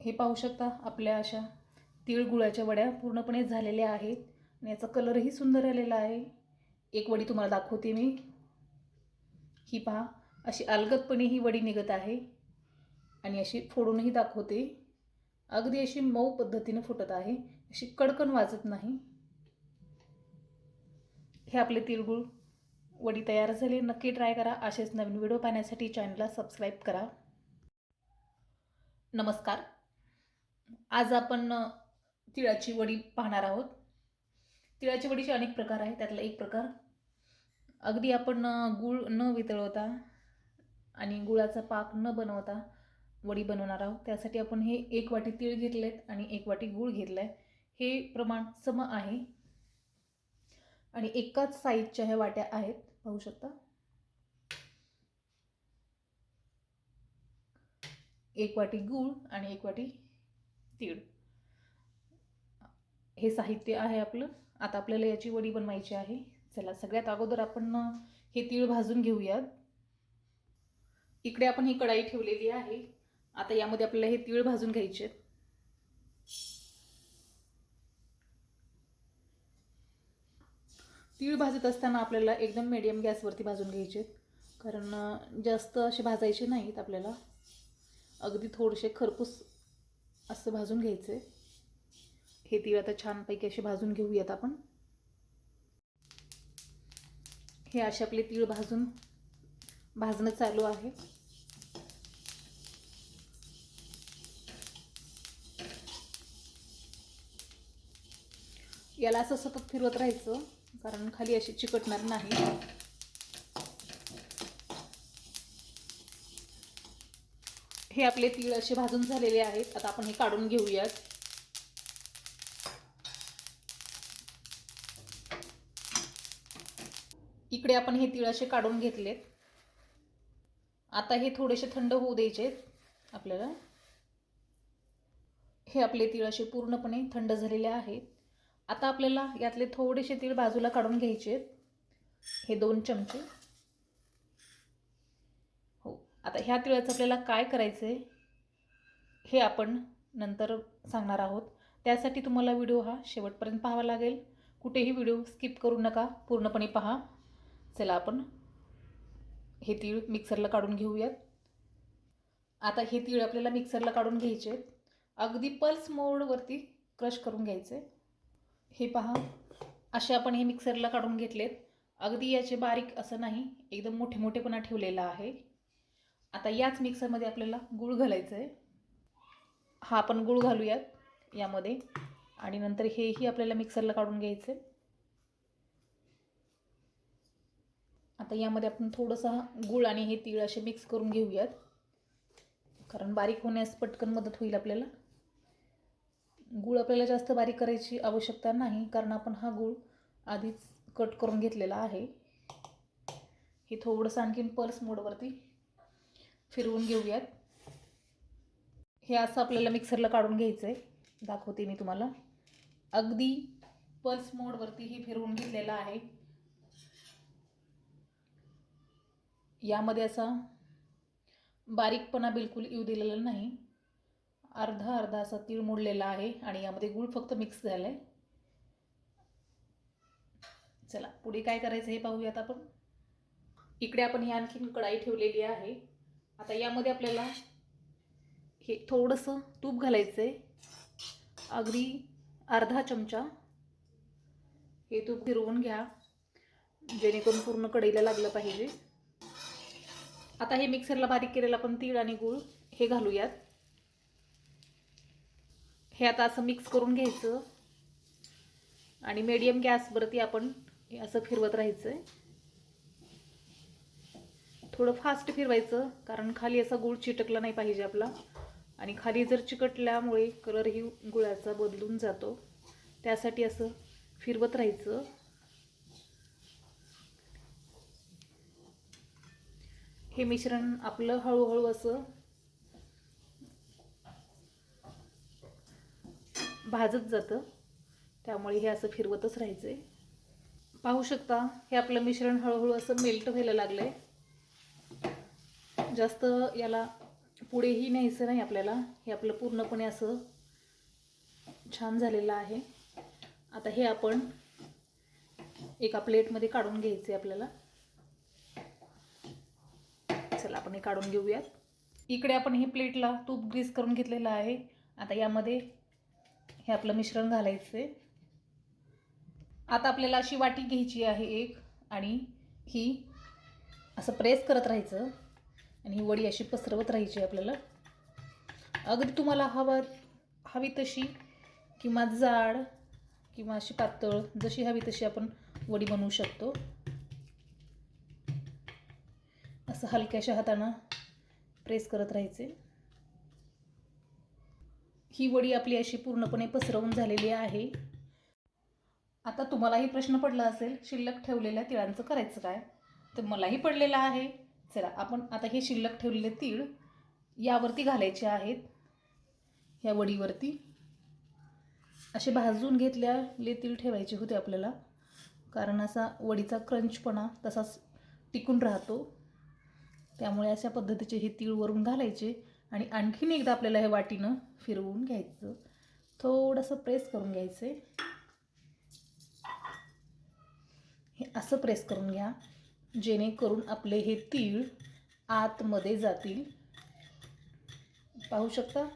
हे पाहू शकता आपल्या अशा तिळगुळाच्या वड्या पूर्णपणे झालेल्या आहेत आणि याचा कलरही सुंदर आलेला आहे. एक वडी तुम्हाला दाखवते मी. ही पहा अशी अलगदपणे ही वडी निघत आहे आणि अशी फोडूनही दाखवते. अगदी अशी मऊ पद्धतीने फुटत आहे अशी कडकन वाजत नाही. हे आपले तिळगुळ वडी तयार झाली. नक्की ट्राय करा. असेच नवीन व्हिडिओ पाहण्यासाठी चॅनलला सबस्क्राईब करा. नमस्कार. आज आपण तिळाची वडी पाहणार आहोत. तिळाची वडीचे अनेक प्रकार आहेत. त्यातला एक प्रकार अगदी आपण गूळ न वितळवता आणि गुळाचा पाक न बनवता वडी बनवणार आहोत. त्यासाठी आपण हे एक वाटी तीळ घेतलेत आणि एक वाटी गूळ घेतला आहे हे प्रमाण सम आहे. आणि एकाच साईजच्या ह्या वाट्या आहेत. पाहू शकता. एक वाटी गूळ आणि एक वाटी तीळ. हे साहित्य आहे आपलं. आता आपल्याला याची वडी बनवायची आहे. चला सगळ्यात अगोदर आपण हे तीळ भाजून घेऊयात. इकडे आपण ही कढाई ठेवलेली आहे. आता यामध्ये आपल्याला हे तीळ भाजून घ्यायचे आहेत. तीळ भाजत असताना आपल्याला एकदम मिडियम गॅसवरती भाजून घ्यायचे आहेत. कारण जास्त असे भाजायचे नाहीत आपल्याला. अगदी थोडेसे खरपूस असं भाजून घ्यायचे हे तीळ आता छानपैकी असे भाजून घेऊयात आपण. हे असे आपले तीळ भाजून भाजणं चालू आहे. याला असं सतत फिरवत राहायचं कारण खाली अशी चिकटणार नाही. हे आपले तीळ असे भाजून झालेले आहेत. आता आपण हे काढून घेऊयात. इकडे आपण हे तीळ असे काढून घेतलेत. आता हे थोडेसे थंड होऊ द्यायचे आपल्याला हे आपले तीळ असे पूर्णपणे थंड झालेले आहेत. आता आपल्याला यातले थोडेसे तीळ बाजूला काढून घ्यायचे हे दोन चमचे. आता ह्या तिळाचं आपल्याला काय करायचं आहे हे आपण नंतर सांगणार आहोत. त्यासाठी तुम्हाला व्हिडिओ हा शेवटपर्यंत पाहावा लागेल. कुठेही व्हिडिओ स्किप करू नका पूर्णपणे पहा. चला आपण हे तीळ मिक्सरला काढून घेऊयात. आता हे तीळ आपल्याला मिक्सरला काढून घ्यायचे आहेत. अगदी पल्स मोडवरती क्रश करून घ्यायचे. हे पहा असे आपण हे मिक्सरला काढून घेतलेत. अगदी याचे बारीक असं नाही एकदम मोठे मोठेपणा ठेवलेला आहे. आता याच मिक्सरमध्ये आपल्याला गूळ घालायचं आहे हा आपण गूळ घालूयात यामध्ये. आणि नंतर हेही आपल्याला मिक्सरला काढून घ्यायचं आहे आता यामध्ये आपण थोडंसं गूळ आणि हे तीळ असे मिक्स करून घेऊयात. कारण बारीक होण्यास पटकन मदत होईल आपल्याला. गूळ आपल्याला जास्त बारीक करायची आवश्यकता नाही कारण आपण हा गूळ आधीच कट करून घेतलेला आहे. हे थोडंसं आणखीन पल्स मोडवरती फिरवून घेऊयात. हे असं आपल्याला मिक्सरला काढून घ्यायचं आहे दाखवते मी तुम्हाला. अगदी पल्स मोडवरती हे फिरवून घेतलेलं आहे. यामध्ये असा बारीकपणा बिलकुल येऊ दिलेला नाही. अर्धा अर्धा असा तीळ मोडलेला आहे आणि यामध्ये गूळ फक्त मिक्स झाला आहे चला पुढे काय करायचं हे पाहूयात आपण. इकडे आपण ही आणखीन कढाई ठेवलेली आहे. आता यामध्ये आपल्याला हे थोडंसं तूप घालायचं आहे अगदी अर्धा चमचा हे तूप फिरवून घ्या जेणेकरून पूर्ण कढईला लागलं पाहिजे. आता हे मिक्सरला बारीक केलेलं आपण तीळ आणि गूळ हे घालूयात. हे आता असं मिक्स करून घ्यायचं. आणि मीडियम गॅसवरती आपण हे असं फिरवत राहायचं आहे थोडं फास्ट फिरवायचं कारण खाली असा गुळ चिटकला नाही पाहिजे आपला. आणि खाली जर चिकटल्यामुळे कलरही गुळाचा बदलून जातो. त्यासाठी असं फिरवत राहायचं. हे मिश्रण आपलं हळूहळू असं भाजत जातं. त्यामुळे हे असं फिरवतच राहायचं आहे पाहू शकता हे आपलं मिश्रण हळूहळू असं मेल्ट व्हायला लागलं आहे जास्त याला पुढेही न्यायचं नाही आपल्याला. हे आपलं पूर्णपणे असं छान झालेलं आहे. आता हे आपण एका प्लेटमध्ये काढून घ्यायचे आपल्याला. चला आपण हे काढून घेऊयात. इकडे आपण हे प्लेटला तूप ग्रीस करून घेतलेलं आहे. आता यामध्ये हे आपलं मिश्रण घालायचं आहे आता आपल्याला अशी वाटी घ्यायची आहे एक आणि ही असं प्रेस करत राहायचं. आणि ही वडी अशी पसरवत राहायची आपल्याला. अगदी तुम्हाला हवा हवी तशी किंवा जाड किंवा अशी पातळ जशी हवी तशी आपण वडी बनवू शकतो. असं हलक्याशा हातानं प्रेस करत राहायचे. ही वडी आपली अशी पूर्णपणे पसरवून झालेली आहे. आता तुम्हालाही प्रश्न पडला असेल शिल्लक ठेवलेल्या तिळांचं करायचं काय? तर मलाही पडलेलं आहे. चला आपण आता हे शिल्लक ठेवलेले तीळ यावरती घालायचे आहेत. ह्या वडीवरती. असे भाजून घेतलेले तीळ ठेवायचे होते आपल्याला. कारण असा वडीचा क्रंचपणा तसाच टिकून राहतो. त्यामुळे अशा पद्धतीचे हे तीळ वरून घालायचे आणि आणखीन एकदा आपल्याला हे वाटीनं फिरवून घ्यायचं. थोडंसं प्रेस करून घ्यायचं हे असं प्रेस करून घ्या. जेणेकरून आपले हे तीळ आतमध्ये जातील. पाहू शकता?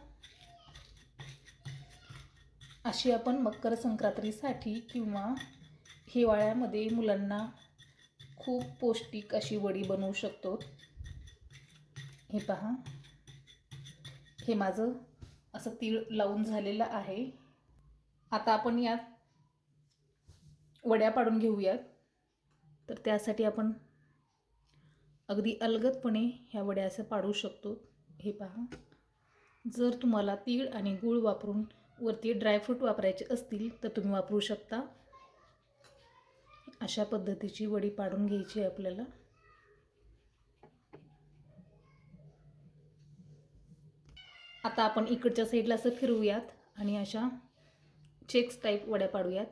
अशी आपण मकर संक्रांतीसाठी किंवा हिवाळ्यामध्ये मुलांना खूप पौष्टिक अशी वडी बनवू शकतो. हे पहा. हे माझं असं तीळ लावून झालेलं आहे. आता आपण यात वड्या पाडून घेऊयात. तर त्यासाठी आपण अगदी अलगदपणे ह्या वड्या असं पाडू शकतो. हे पहा. जर तुम्हाला तीळ आणि गूळ वापरून वरती ड्रायफ्रूट वापरायचे असतील तर तुम्ही वापरू शकता. अशा पद्धतीची वडी पाडून घ्यायची आहे आपल्याला. आता आपण इकडच्या साईडला असं फिरवूयात आणि अशा चेक्स टाईप वड्या पाडूयात.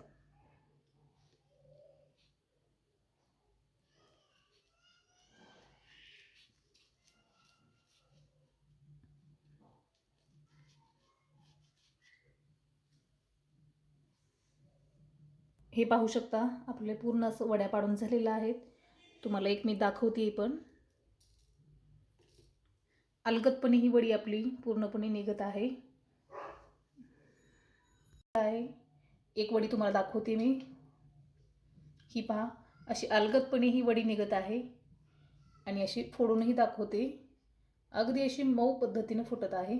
हे पाहू शकता आपले पूर्ण असं वड्या पाडून झालेलं आहेत. तुम्हाला एक मी दाखवते पण. अलगदपणे ही वडी आपली पूर्णपणे निघत आहे. आहे. एक वडी तुम्हाला दाखवते मी. ही पहा अशी अलगदपणे ही वडी निघत आहे. आणि अशी फोडूनही दाखवते. अगदी अशी मऊ पद्धतीने फुटत आहे.